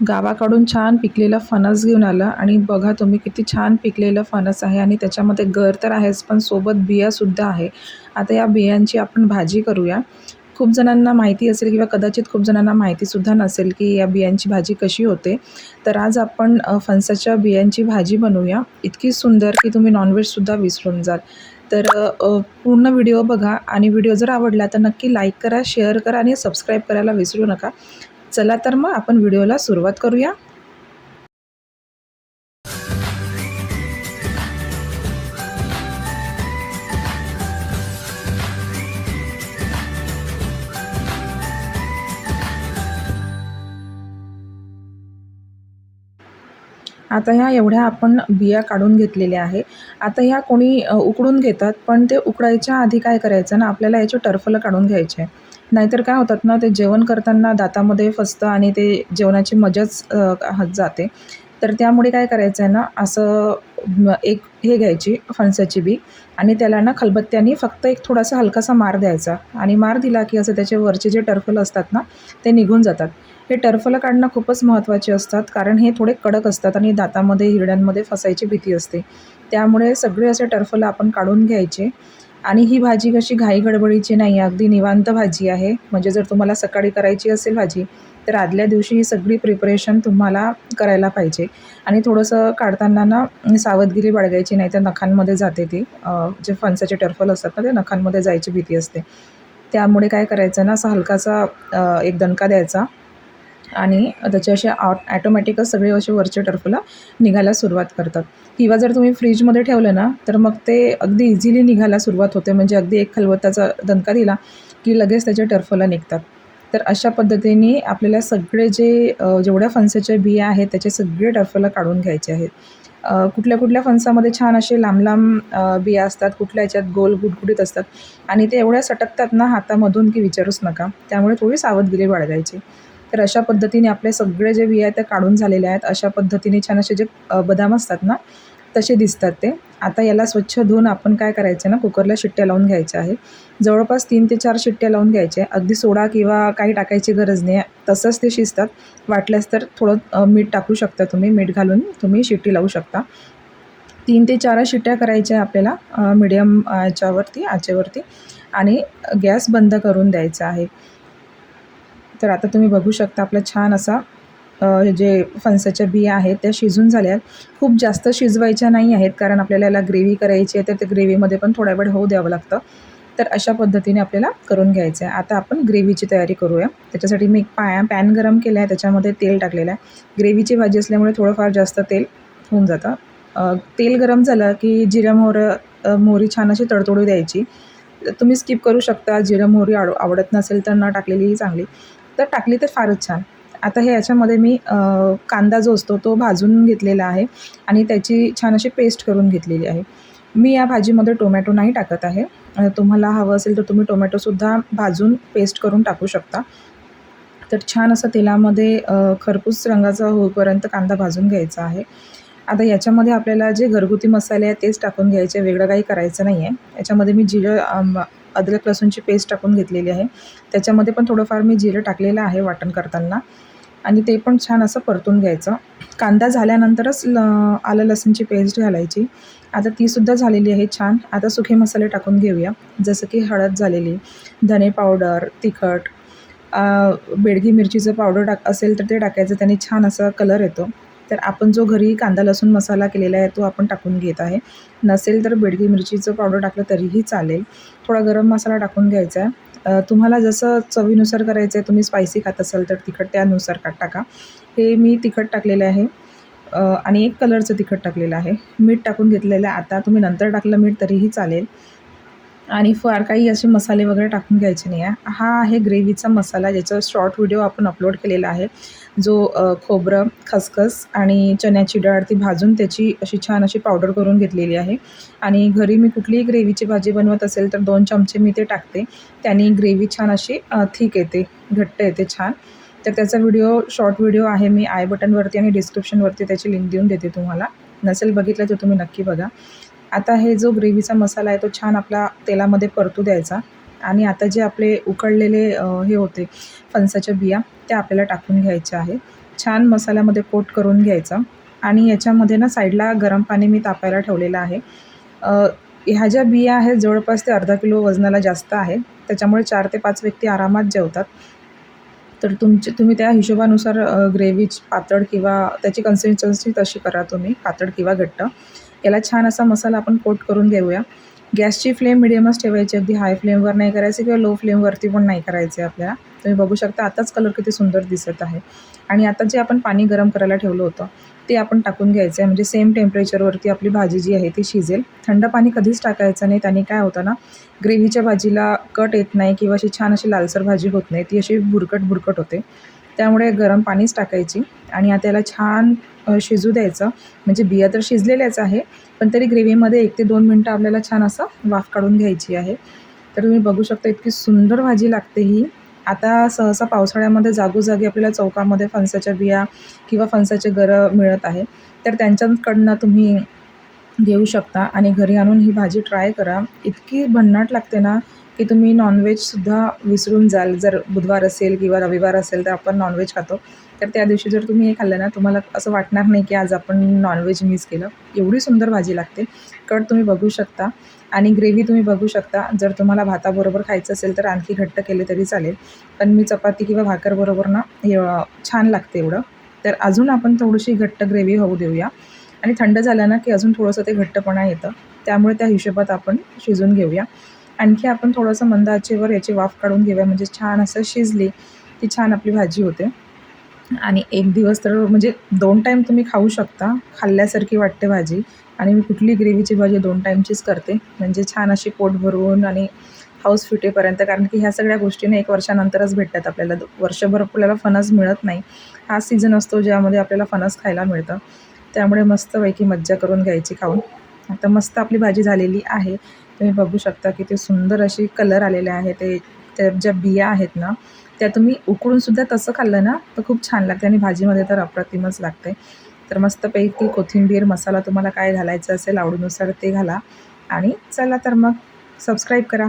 गावाकडून छान पिकलेला फणस घेऊन आला आणि बघा तुम्ही किती छान पिकलेलं फणस आहे आणि त्याच्यामध्ये गर तर आहेच पण सोबत बियासुद्धा आहे. आता या बियांची आपण भाजी करूया. खूप जणांना माहिती असेल किंवा कदाचित खूप जणांना माहितीसुद्धा नसेल की या बियांची भाजी कशी होते. तर आज आपण फणसाच्या बियांची भाजी बनवूया. इतकी सुंदर की तुम्ही नॉनव्हेजसुद्धा विसरून जाल. तर पूर्ण व्हिडिओ बघा आणि व्हिडिओ जर आवडला तर नक्की लाईक करा शेअर करा आणि सबस्क्राईब करायला विसरू नका. चला तर मग आपण व्हिडिओला सुरुवात करूया. आता ह्या एवढ्या आपण बिया काढून घेतलेल्या आहे. आता ह्या कोणी उकडून घेतात पण ते उकडायच्या आधी काय करायचं ना आपल्याला याचे टरफलं काढून घ्यायचे. नाहीतर काय होतात ना ते जेवण करताना दातामध्ये फसतं आणि ते जेवणाची मजाच जाते. तर त्यामुळे काय करायचं आहे ना असं एक हे घ्यायची फणसाची बी आणि त्याला ना खलबत्त्याने फक्त एक थोडासा हलकासा मार द्यायचा. आणि मार दिला की असं त्याचे वरचे जे टर्फल असतात ना ते निघून जातात. हे टरफलं काढणं खूपच महत्त्वाचे असतात कारण हे थोडे कडक असतात आणि दातामध्ये हिरड्यांमध्ये फसायची भीती असते. त्यामुळे सगळे असे टरफलं आपण काढून घ्यायचे. आणि ही भाजी कशी घाई गडबडीची नाही अगदी निवांत भाजी आहे. म्हणजे जर तुम्हाला सकाळी करायची असेल भाजी तर आदल्या दिवशी ही सगळी प्रिपरेशन तुम्हाला करायला पाहिजे. आणि थोडंसं काढताना ना सावधगिरी बाळगायची नाही तर नखांमध्ये जाते ती. जे फणसाचे टर्फल असतात ना ते नखांमध्ये जायची भीती असते. त्यामुळे काय करायचं ना असा हलकासा एक दणका द्यायचा. आणि त्याचे असे ऑ ॲटोमॅटिकच सगळे असे वरचे टर्फला निघायला सुरुवात करतात. किंवा जर तुम्ही फ्रीजमध्ये ठेवलं ना तर मग ते अगदी इझिली निघायला सुरुवात होते. म्हणजे अगदी एक खलबत्ताचा दणका दिला की लगेच त्याच्या टर्फला निघतात. तर अशा पद्धतीने आपल्याला सगळे जे जेवढ्या फणसाच्या बिया आहेत त्याचे सगळे टर्फला काढून घ्यायचे आहेत. कुठल्या कुठल्या फणसामध्ये छान असे लांब लांब बिया असतात कुठल्या याच्यात गोल गुटगुटीत असतात आणि ते एवढ्या सटकतात ना हातामधून की विचारूच नका. त्यामुळे थोडी सावधगिरी बाळगायची. तर अशा पद्धतीने आपले सगळे जे बिया आहेत ते काढून झालेले आहेत. अशा पद्धतीने छान असे जे बदाम असतात ना तसे दिसतात ते. आता याला स्वच्छ धुवून आपण काय करायचं ना कुकरला शिट्ट्या लावून घ्यायच्या आहे. जवळपास तीन ते चार शिट्ट्या लावून घ्यायच्या अगदी सोडा किंवा काही टाकायची गरज नाही. तसंच ते शिजतात. वाटल्यास तर थोडं मीठ टाकू शकता तुम्ही. मीठ घालून तुम्ही शिट्टी लावू शकता. तीन ते चार शिट्ट्या करायच्या आपल्याला मिडियम याच्यावरती आचेवरती. आणि गॅस बंद करून द्यायचा आहे. तर आता तुम्ही बघू शकता आपला छान असा जे फणसाच्या बिया आहेत त्या शिजून झाल्या आहेत. खूप जास्त शिजवायच्या नाही आहेत कारण आपल्याला याला ग्रेव्ही करायची आहे तर त्या ग्रेव्हीमध्ये पण थोडा वेळ होऊ द्यावं लागतं. तर अशा पद्धतीने आपल्याला करून घ्यायचं आहे. आता आपण ग्रेव्हीची तयारी करूया. त्याच्यासाठी मी एक पाया पॅन गरम केला आहे त्याच्यामध्ये तेल टाकलेलं आहे. ग्रेव्हीची भाजी असल्यामुळे थोडंफार जास्त तेल होऊन जातं. तेल गरम झालं की जिरं मोहरं मोहरी छान अशी तडतोडू द्यायची. तुम्ही स्किप करू शकता जिरं मोहरी आव आवडत नसेल तर न टाकलेलीही चांगली. तर टाकली तर फारच छान. आता हे याच्यामध्ये मी कांदा जो असतो तो भाजून घेतलेला आहे आणि त्याची छान अशी पेस्ट करून घेतलेली आहे. मी या भाजीमध्ये टोमॅटो नाही टाकत आहे. तुम्हाला हवं असेल तर तुम्ही टोमॅटोसुद्धा भाजून पेस्ट करून टाकू शकता. तर छान असं तेलामध्ये खरपूस रंगाचा होईपर्यंत कांदा भाजून घ्यायचा आहे. आता याच्यामध्ये आपल्याला जे घरगुती मसाले आहेत तेच टाकून घ्यायचे वेगळं काही करायचं नाही आहे याच्यामध्ये मी जिरं अद्रक लसूणची पेस्ट टाकून घेतलेली आहे. त्याच्यामध्ये पण थोडंफार मी जिरं टाकलेलं आहे वाटण करताना. आणि ते पण छान असं परतून घ्यायचं. कांदा झाल्यानंतरच ल आलं लसूणची पेस्ट घालायची. आता तीसुद्धा झालेली आहे छान. आता सुखे मसाले टाकून घेऊया. जसं की हळद झालेली धने पावडर तिखट बेडगी मिरचीचं पावडर टाक असेल तर ते टाकायचं. त्याने छान असा कलर येतो. तर आपण जो घरी कांदा लसूण मसाला केलेला आहे तो आपण टाकून घेत आहे. नसेल तर बेडगी मिरचीचं पावडर टाकलं तरीही चालेल. थोडा गरम मसाला टाकून घ्यायचा आहे. तुम्हाला जसं चवीनुसार करायचं आहे तुम्ही स्पायसी खात असाल तर तिखट त्यानुसार का टाका. हे मी तिखट टाकलेलं आहे. आणि एक कलरचं तिखट टाकलेलं आहे. मीठ टाकून घेतलेलं आहे. आता तुम्ही नंतर टाकलं मीठ तरीही चालेल. आणि फार काही असे मसाले वगैरे टाकून घ्यायचे नाही आहे. हा आहे ग्रेव्हीचा मसाला ज्याचा शॉर्ट व्हिडिओ आपण अपलोड केलेला आहे. जो खोबरं खसखस आणि चण्याची डाळ ती भाजून त्याची अशी छान अशी पावडर करून घेतलेली आहे. आणि घरी मी कुठलीही ग्रेव्हीची भाजी बनवत असेल तर दोन चमचे मी ते टाकते. त्याने ग्रेव्ही छान अशी थिक येते घट्ट येते छान. तर त्याचा व्हिडिओ शॉर्ट व्हिडिओ आहे. मी आय बटनवरती आणि डिस्क्रिप्शनवरती त्याची लिंक देऊन देते तुम्हाला. नसेल बघितलं तर तुम्ही नक्की बघा. आता हे जो ग्रेव्हीचा मसाला आहे तो छान आपला तेलामध्ये परतू द्यायचा. आणि आता जे आपले उकळलेले हे होते फणसाच्या बिया त्या आपल्याला टाकून घ्यायच्या आहे छान मसाल्यामध्ये कोट करून घ्यायचा. आणि याच्यामध्ये ना साईडला गरम पाणी मी तापायला ठेवलेलं आहे. ह्या ज्या बिया आहेत जवळपास ते अर्धा किलो वजनाला जास्त आहे त्याच्यामुळे चार ते पाच व्यक्ती आरामात जेवतात. तर तुमचे तुम्ही त्या हिशोबानुसार ग्रेव्ही पातळ किंवा त्याची कन्सिस्टन्सी तशी करा तुम्ही पातळ किंवा घट्ट. याला छान असा मसाला आपण कोट करून घेऊया. गॅसची फ्लेम मिडियमच ठेवायची अगदी हाय फ्लेमवर नाही करायची किंवा लो फ्लेमवरती पण नाही करायचे आपल्याला. तुम्ही बघू शकता आताच कलर किती सुंदर दिसत आहे. आणि आता जे आपण पाणी गरम करायला ठेवलं होतं ते आपण टाकून घ्यायचं आहे. म्हणजे सेम टेम्परेचरवरती आपली भाजी जी आहे ती शिजेल. थंड पाणी कधीच टाकायचं नाही. त्याने काय होतं ना ग्रेव्हीच्या भाजीला कट येत नाही किंवा अशी छान अशी लालसर भाजी होत नाही. ती अशी भुरकट भुरकट होते. त्यामुळे गरम पाणीच टाकायची. आणि आता याला छान शिजू द्यायचं. म्हणजे बिया तर शिजलेल्याच आहे पण तरी ग्रेव्हीमध्ये एक ते दोन मिनटं आपल्याला छान असं वाफ काढून घ्यायची आहे. तर तुम्ही बघू शकता इतकी सुंदर भाजी लागते ही. आता सहसा पावसाळ्यामध्ये जागोजागी आपल्याला चौकामध्ये फणसाच्या बिया किंवा फणसाचे गरं मिळत आहे. तर त्यांच्याकडनं तुम्ही घेऊ शकता आणि घरी आणून ही भाजी ट्राय करा. इतकी भन्नाट लागते ना की तुम्ही नॉनव्हेजसुद्धा विसरून जाल. जर बुधवार असेल किंवा रविवार असेल तर आपण नॉनव्हेज खातो. तर त्या दिवशी जर तुम्ही हे खाल्लं ना तुम्हाला असं वाटणार नाही की आज आपण नॉनव्हेज मिस केलं. एवढी सुंदर भाजी लागते. कट तुम्ही बघू शकता आणि ग्रेव्ही तुम्ही बघू शकता. जर तुम्हाला भाताबरोबर खायचं असेल तर आणखी घट्ट केले तरी चालेल. पण मी चपाती किंवा भाकरबरोबर ना हे छान लागते एवढं. तर अजून आपण थोडीशी घट्ट ग्रेव्ही होऊ देऊया. आणि थंड झालं ना की अजून थोडंसं ते घट्टपणा येतं. त्यामुळे त्या हिशोबात आपण शिजून घेऊया. आणखी आपण थोडंसं मंद आचेवर याची वाफ काढून घेऊया. म्हणजे छान असं शिजली ती छान आपली भाजी होते. आणि एक दिवस तर म्हणजे दोन टाईम तुम्ही खाऊ शकता. खाल्ल्यासारखी वाटते भाजी. आणि मी कुठली ग्रेव्हीची भाजी दोन टाईमचीच करते. म्हणजे छान अशी पोट भरून आणि हाऊस फिटेपर्यंत. कारण की ह्या सगळ्या गोष्टीने एक वर्षानंतरच भेटतात आपल्याला. वर्षभर आपल्याला फणस मिळत नाही. हा सीझन असतो ज्यामध्ये आपल्याला फणस खायला मिळतं. त्यामुळे मस्तपैकी मज्जा करून घ्यायची खाऊन. आता मस्त आपली भाजी झालेली आहे. तुम्ही बघू शकता की ते सुंदर अशी कलर आलेले आहे. ते त्या ज्या बिया आहेत ना त्या तुम्ही उकळूनसुद्धा तसं खाल्लं ना तर खूप छान लागते आणि भाजीमध्ये तर अप्रतिमच लागते. तर मस्तपैकी कोथिंबीर मसाला तुम्हाला काय घालायचं असेल आवडीनुसार ते घाला. आणि चला तर मग सबस्क्राईब करा.